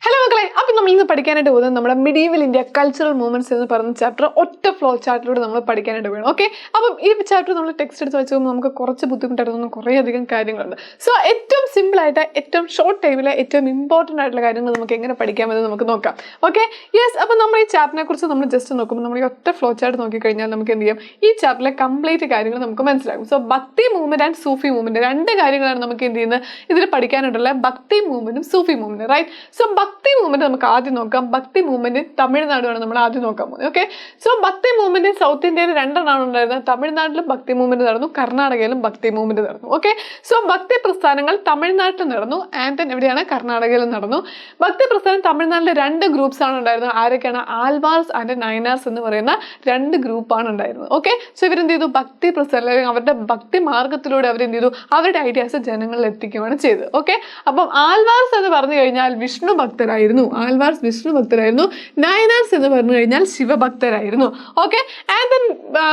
Hello മക്കളെ അപ്പം നമ്മൾ ഇന്ന് പഠിക്കാനായിട്ട് പോകുന്നത് നമ്മുടെ മിഡീവൽ ഇന്ത്യ കൾച്ചറൽ മൂവ്മെന്റ്സ് എന്ന് പറയുന്ന ചാപ്റ്റർ ഒറ്റ ഫ്ലോ ചാർട്ടിലൂടെ നമ്മൾ പഠിക്കാനായിട്ട് വേണം ഓക്കെ അപ്പം ഈ ചാപ്റ്റർ നമ്മൾ ടെക്സ്റ്റ് എടുത്ത് വെച്ച് നമുക്ക് കുറച്ച് ബുദ്ധിമുട്ടായിട്ട് കുറേ അധികം കാര്യങ്ങളുണ്ട്. സോ ഏറ്റവും സിമ്പിൾ ആയിട്ട് ഏറ്റവും ഷോർട്ട് ടൈമിൽ ഏറ്റവും ഇമ്പോർട്ടന്റ് ആയിട്ടുള്ള കാര്യങ്ങൾ നമുക്ക് എങ്ങനെ പഠിക്കാമെന്ന് നമുക്ക് നോക്കാം. ഓക്കെ യെസ് അപ്പം നമ്മൾ ഈ ചാപ്റ്ററിനെ കുറിച്ച് നമ്മൾ ജസ്റ്റ് നോക്കുമ്പോൾ നമ്മൾ ഈ ഒറ്റ ഫ്ലോ ചാർട്ട് നോക്കിക്കഴിഞ്ഞാൽ നമുക്ക് എന്ത് ചെയ്യാം? ഈ ചാപ്റ്ററിലെ കംപ്ലീറ്റ് കാര്യങ്ങൾ നമുക്ക് മനസ്സിലാകും. സോ ഭക്തി മൂവ്മെന്റ് ആൻഡ് സൂഫി മൂവ്മെന്റ് രണ്ട് കാര്യങ്ങളാണ് നമുക്ക് എന്ത് ചെയ്യുന്നത്? ഇതിൽ പഠിക്കാനായിട്ടുള്ള ഭക്തി മൂവ്മെന്റും സൂഫി മൂവ്മെന്റും റൈറ്റ് സോ ഭക്തി മൂവ്മെന്റ് നമുക്ക് ആദ്യം നോക്കാം. ഭക്തി മൂവ്മെന്റ് തമിഴ്നാടുമാണ് നമ്മൾ ആദ്യം നോക്കാൻ പോകുന്നത്. Okay so bhakti movement south ഇന്ത്യയിൽ രണ്ടെണ്ണമാണ് ഉണ്ടായിരുന്നത്. തമിഴ്നാട്ടിലും ഭക്തി മൂവ്മെന്റ് നടന്നു. കർണാടകയിലും ഭക്തി മൂവ്മെന്റ് നടന്നു. ഓക്കെ സോ ഭക്തി പ്രസ്ഥാനങ്ങൾ തമിഴ്നാട്ടിൽ നടന്നു. ആൻഡ് then എവിടെയാണ്? കർണാടകയിലും നടന്നു. ഭക്തി പ്രസ്ഥാനം തമിഴ്നാട്ടിലെ രണ്ട് ഗ്രൂപ്പ്സ് ആണ് ഉണ്ടായിരുന്നത്. ആരൊക്കെയാണ്? ആൽവാർസ് ആൻഡ് നൈനാർസ് എന്ന് പറയുന്ന രണ്ട് ഗ്രൂപ്പാണ് ഉണ്ടായിരുന്നത്. ഓക്കെ സോ ഇവരെന്ത് ചെയ്തു? ഭക്തി പ്രസ്ഥാനം അവരുടെ ഭക്തി മാർഗത്തിലൂടെ അവരെന്ത് ചെയ്തു? അവരുടെ ഐഡിയാസ് ജനങ്ങളിൽ എത്തിക്കുകയാണ് ചെയ്തത്. ഓക്കെ അപ്പം ആൽവാർസ് എന്ന് പറഞ്ഞു കഴിഞ്ഞാൽ വിഷ്ണു ഭക്തരായിരുന്നു. ആൽവാർസ് വിഷ്ണു ഭക്തരായിരുന്നു. നയനാർസ് എന്ന് പറഞ്ഞു കഴിഞ്ഞാൽ ശിവഭക്തരായിരുന്നു. Okay and then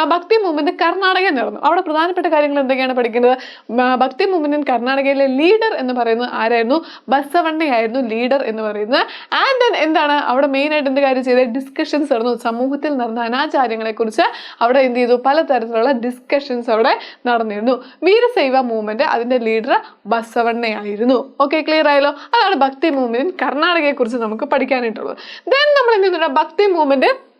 bhakti movement Karnataka നടന്നു. അവിടെ പ്രധാനപ്പെട്ട കാര്യങ്ങൾ എന്തൊക്കെയാണ് പഠിക്കുന്നത്? ഭക്തി മൂവ്മെന്റ് കർണാടകയിലെ ലീഡർ എന്ന് പറയുന്നത് ആരായിരുന്നു? ബസവണ്ണയായിരുന്നു ലീഡർ എന്ന് പറയുന്നത്. ആൻഡ് ദെൻ എന്താണ്? അവിടെ മെയിൻ ആയിട്ട് എന്ത് കാര്യം ചെയ്തത്? ഡിസ്കഷൻസ് നടന്നു. സമൂഹത്തിൽ നടന്ന അനാചാരങ്ങളെ കുറിച്ച് അവിടെ എന്ത് ചെയ്തു? പലതരത്തിലുള്ള ഡിസ്കഷൻസ് അവിടെ നടന്നിരുന്നു. വീരശൈവ മൂവ്മെന്റ് അതിന്റെ ലീഡർ ബസവണ്ണയായിരുന്നു. ഓക്കെ ക്ലിയർ ആയല്ലോ? അതാണ് ഭക്തി മൂവ്മെന്റ് കർണാടകയെ കുറിച്ച് നമുക്ക് പഠിക്കാനായിട്ടുള്ളത്. ദെൻ നമ്മൾ എന്ത് ഭക്തി മൂവ്മെന്റ്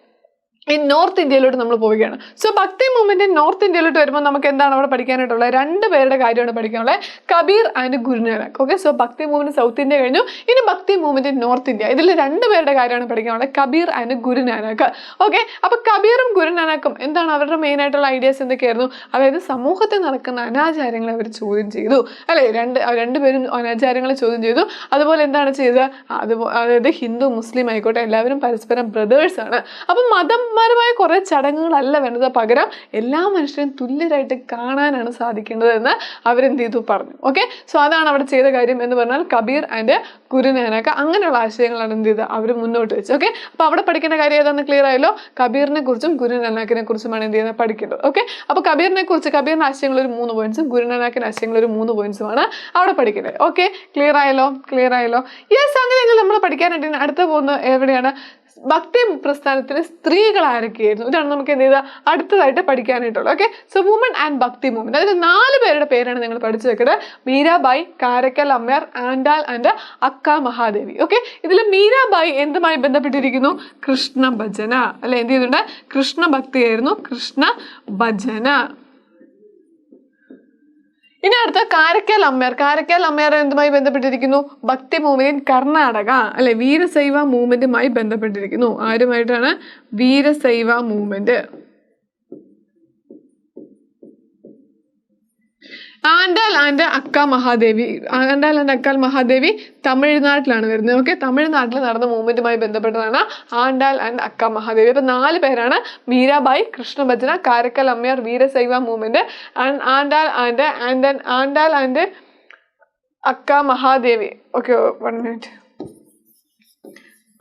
ഈ നോർത്ത് ഇന്ത്യയിലോട്ട് നമ്മൾ പോവുകയാണ്. സോ ഭക്തി മൂവ്മെന്റ് നോർത്ത് ഇന്ത്യയിലോട്ട് വരുമ്പോൾ നമുക്ക് എന്താണ് അവിടെ പഠിക്കാനായിട്ടുള്ളത്? രണ്ട് പേരുടെ കാര്യമാണ് പഠിക്കാനുള്ളത്. Kabir and Guru Nanak. Okay so ഭക്തി മൂവ്മെന്റ് സൗത്ത് ഇന്ത്യ കഴിഞ്ഞു. ഇനി ഭക്തി മൂവ്മെന്റ് നോർത്ത് ഇന്ത്യ. ഇതിൽ രണ്ട് പേരുടെ കാര്യമാണ് പഠിക്കാനുള്ളത്. കബീർ ആൻഡ് ഗുരുനാനക്. ഓക്കെ അപ്പോൾ കബീറും ഗുരുനാനക്കും എന്താണ് അവരുടെ മെയിൻ ആയിട്ടുള്ള ഐഡിയാസ് എന്തൊക്കെയായിരുന്നു? അതായത് സമൂഹത്തിൽ നടക്കുന്ന അനാചാരങ്ങളെ അവർ ചോദ്യം ചെയ്തു. അല്ലേ? രണ്ട് രണ്ടുപേരും അനാചാരങ്ങളെ ചോദ്യം ചെയ്തു. അതുപോലെ എന്താണ് ചെയ്തത്? അതുപോലെ അതായത് ഹിന്ദു മുസ്ലിം ആയിക്കോട്ടെ എല്ലാവരും പരസ്പരം ബ്രദേഴ്സാണ് അപ്പം മതപരമായ കുറേ ചടങ്ങുകളല്ല വേണ്ടത് പകരം എല്ലാ മനുഷ്യരും തുല്യരായിട്ട് കാണാനാണ് സാധിക്കേണ്ടത് എന്ന് അവരെന്ത് ചെയ്തു? പറഞ്ഞു. ഓക്കെ സോ അതാണ് അവിടെ ചെയ്ത കാര്യം എന്ന് പറഞ്ഞാൽ കബീർ ആൻഡ് കുരുനേനൊക്കെ അങ്ങനെയുള്ള ആശയങ്ങളാണ് എന്ത് ചെയ്തത്? അവർ മുന്നോട്ട് വെച്ചു ഓക്കെ അപ്പോൾ അവിടെ പഠിക്കേണ്ട കാര്യം ഏതാണെന്ന് ക്ലിയർ ആയല്ലോ? കബീറിനെ കുറിച്ചും ഗുരുനാനാക്കിനെ കുറിച്ചുമാണ് എന്ത് ചെയ്യുന്നത് പഠിക്കേണ്ടത്. ഓക്കെ അപ്പോൾ കബീറിനെ കുറിച്ച് കബീറിന്റെ ആശയങ്ങൾ ഒരു മൂന്ന് പോയിന്റ്സും ഗുരുനാനാക്കിന്റെ ആശയങ്ങൾ ഒരു മൂന്ന് പോയിന്റ്സുമാണ് അവിടെ പഠിക്കേണ്ടത്. ഓക്കെ ക്ലിയർ ആയല്ലോ? ക്ലിയർ ആയല്ലോ? യെസ് അങ്ങനെയെങ്കിൽ നമ്മൾ പഠിക്കാനായിട്ട് അടുത്ത പോകുന്നത് എവിടെയാണ്? ഭക്തി പ്രസ്ഥാനത്തിലെ സ്ത്രീകൾ ആരൊക്കെയായിരുന്നു ഇതാണ് നമുക്ക് എന്ത് ചെയ്താൽ അടുത്തതായിട്ട് പഠിക്കാനായിട്ടുള്ളത്. Okay so woman and bhakti movement അതിൽ നാല് പേരുടെ പേരാണ് നിങ്ങൾ പഠിച്ചു വെക്കുന്നത് മീരാബായി കാരക്കൽ അമ്മയാർ ആൻഡാൽ ആൻഡ് അക്ക മഹാദേവി. ഓക്കെ ഇതിൽ മീരാബായി എന്തുമായി ബന്ധപ്പെട്ടിരിക്കുന്നു? കൃഷ്ണ ഭജന. അല്ലെ എന്ത് ചെയ്തിട്ടുണ്ട് കൃഷ്ണ ഭക്തിയായിരുന്നു. കൃഷ്ണ ഭജന. ഇനി അടുത്ത കാരക്കൽ അമ്മയാർ. കാരക്കൽ അമ്മയാർ എന്തുമായി ബന്ധപ്പെട്ടിരിക്കുന്നു ഭക്തി മൂവ്മെന്റ് കർണാടക അല്ലെ വീരശൈവ മൂവ്മെന്റുമായി ബന്ധപ്പെട്ടിരിക്കുന്നു. ആരുമായിട്ടാണ്? Veerashaiva movement Andal and Akka Mahadevi Andal and Akka Mahadevi തമിഴ്നാട്ടിലാണ് വരുന്നത്. ഓക്കെ തമിഴ്നാട്ടിൽ നടന്ന മൂവ്മെന്റുമായി ബന്ധപ്പെട്ടതാണ് ആൻഡാൽ ആൻഡ് അക്ക മഹാദേവി. അപ്പൊ നാല് പേരാണ് Meerabai കൃഷ്ണഭജന Karaikal Ammaiyar Veerashaiva movement and Andal and and Andal and Akka Mahadevi. Okay one minute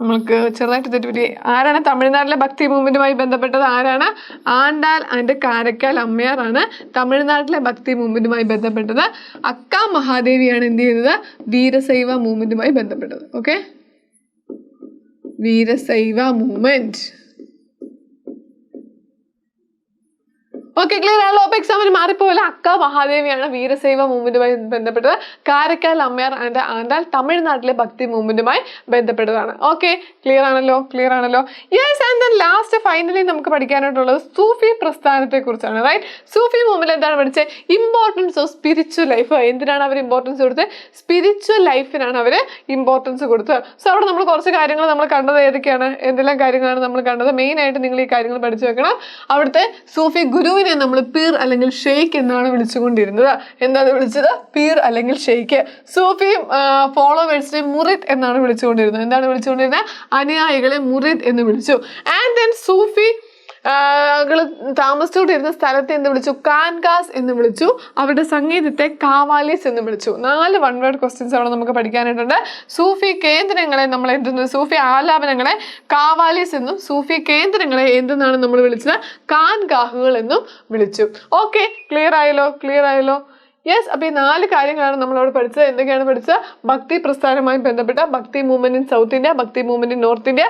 നമ്മൾക്ക് ചെറുതായിട്ട് തെറ്റുപറ്റി. ആരാണ് തമിഴ്നാട്ടിലെ ഭക്തി മൂവ്മെന്റുമായി ബന്ധപ്പെട്ടത്? ആരാണ്? ആണ്ടാൽ ആൻഡ് കാരക്കാൽ അമ്മയാറാണ് തമിഴ്നാട്ടിലെ ഭക്തി മൂവ്മെന്റുമായി ബന്ധപ്പെട്ടത്. അക്ക മഹാദേവിയാണ് എന്ത് ചെയ്തത് വീരശൈവ മൂവ്മെന്റുമായി ബന്ധപ്പെട്ടത്. Okay Veerashaiva movement. Okay clear ആണല്ലോ. അപ്പൊ എക്സാമിന് മാറിപ്പോലെ അക്ക മഹാദേവിയാണ് വീരശൈവ മൂവ്മെന്റുമായി ബന്ധപ്പെട്ടത്. കാരക്കാൽ അമ്മയാർ ആൻഡ് ആൻഡാൽ തമിഴ്നാട്ടിലെ ഭക്തി മൂവ്മെന്റുമായി ബന്ധപ്പെട്ടതാണ്. ഓക്കെ ക്ലിയർ ആണല്ലോ? ക്ലിയർ ആണല്ലോ? Yes and then last finally നമുക്ക് പഠിക്കാനായിട്ടുള്ളത് സൂഫി പ്രസ്ഥാനത്തെ കുറിച്ചാണ് റൈറ്റ് സൂഫി മൂവ്മെന്റ് എന്താണ് പഠിച്ചത് ഇമ്പോർട്ടൻസ് ഓഫ് സ്പിരിച്വൽ ലൈഫ് എന്തിനാണ് അവർ ഇമ്പോർട്ടൻസ് കൊടുത്തത്? സ്പിരിച്വൽ ലൈഫിനാണ് അവർ ഇമ്പോർട്ടൻസ് കൊടുത്തത്. സോ അവിടെ നമ്മൾ കുറച്ച് കാര്യങ്ങൾ നമ്മൾ കണ്ടത് ഏതൊക്കെയാണ്? എന്തെല്ലാം കാര്യങ്ങളാണ് നമ്മൾ കണ്ടത്? മെയിൻ ആയിട്ട് നിങ്ങൾ ഈ കാര്യങ്ങൾ പഠിച്ചു വെക്കണം. അവിടുത്തെ സൂഫി ഗുരുവിനെ നമ്മൾ പീർ അല്ലെങ്കിൽ ഷെയ്ഖ് എന്നാണ് വിളിച്ചുകൊണ്ടിരുന്നത്. എന്താണ് വിളിച്ചത്? പീർ അല്ലെങ്കിൽ ഷെയ്ഖ് സൂഫിയും ഫോളോവേഴ്സിനെ മുറിദ് എന്നാണ് വിളിച്ചുകൊണ്ടിരുന്നത്. എന്താണ് വിളിച്ചുകൊണ്ടിരുന്നത്? അനുയായികളെ മുറിദ് എന്ന് വിളിച്ചു. ആൻഡ് ദെൻ സൂഫി കൾ താമസിച്ചുകൊണ്ടിരുന്ന സ്ഥലത്തെ എന്ത് വിളിച്ചു കാൻകാസ് എന്ന് വിളിച്ചു അവരുടെ സംഗീതത്തെ കാവാലീസ് എന്ന് വിളിച്ചു. നാല് വൺ വേർഡ് ക്വസ്റ്റ്യൻസ് അവിടെ നമുക്ക് പഠിക്കാനായിട്ടുണ്ട്. സൂഫി കേന്ദ്രങ്ങളെ നമ്മൾ എന്തെന്ന് സൂഫി ആലാപനങ്ങളെ കാവാലീസ് എന്നും സൂഫി കേന്ദ്രങ്ങളെ എന്തെന്നാണ് നമ്മൾ വിളിച്ചത്? കാൻകാഹുകൾ എന്നും വിളിച്ചു. ഓക്കെ ക്ലിയർ ആയല്ലോ ക്ലിയർ ആയല്ലോ. യെസ് അപ്പോൾ ഈ നാല് കാര്യങ്ങളാണ് നമ്മൾ നമ്മളവിടെ പഠിച്ചത്. എന്തൊക്കെയാണ് പഠിച്ചത്? ഭക്തി പ്രസ്ഥാനമായി ബന്ധപ്പെട്ട bhakti movement in south India bhakti movement in north India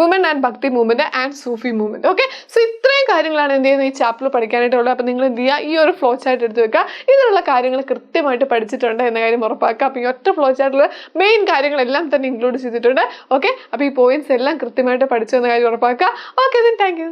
woman and bhakti movement and Sufi movement okay so ഇത്രയും കാര്യങ്ങളാണ് എന്ത് ചെയ്യുന്നത്? ഈ ചാപ്റ്റർ പഠിക്കാനായിട്ടുള്ളത്. അപ്പോൾ നിങ്ങൾ എന്ത് ചെയ്യുക? ഈ ഒരു ഫ്ലോ ചാർട്ട് എടുത്ത് വെക്കുക. ഇതിനുള്ള കാര്യങ്ങൾ കൃത്യമായിട്ട് പഠിച്ചിട്ടുണ്ട് എന്ന കാര്യം ഉറപ്പാക്കുക. അപ്പോൾ ഈ ഒറ്റ ഫ്ലോ ചാർട്ടിൽ മെയിൻ കാര്യങ്ങളെല്ലാം തന്നെ ഇൻക്ലൂഡ് ചെയ്തിട്ടുണ്ട്. ഓക്കെ അപ്പോൾ ഈ പോയിന്റ്സ് എല്ലാം കൃത്യമായിട്ട് പഠിച്ചു എന്ന കാര്യം ഉറപ്പാക്കുക. Okay then thank you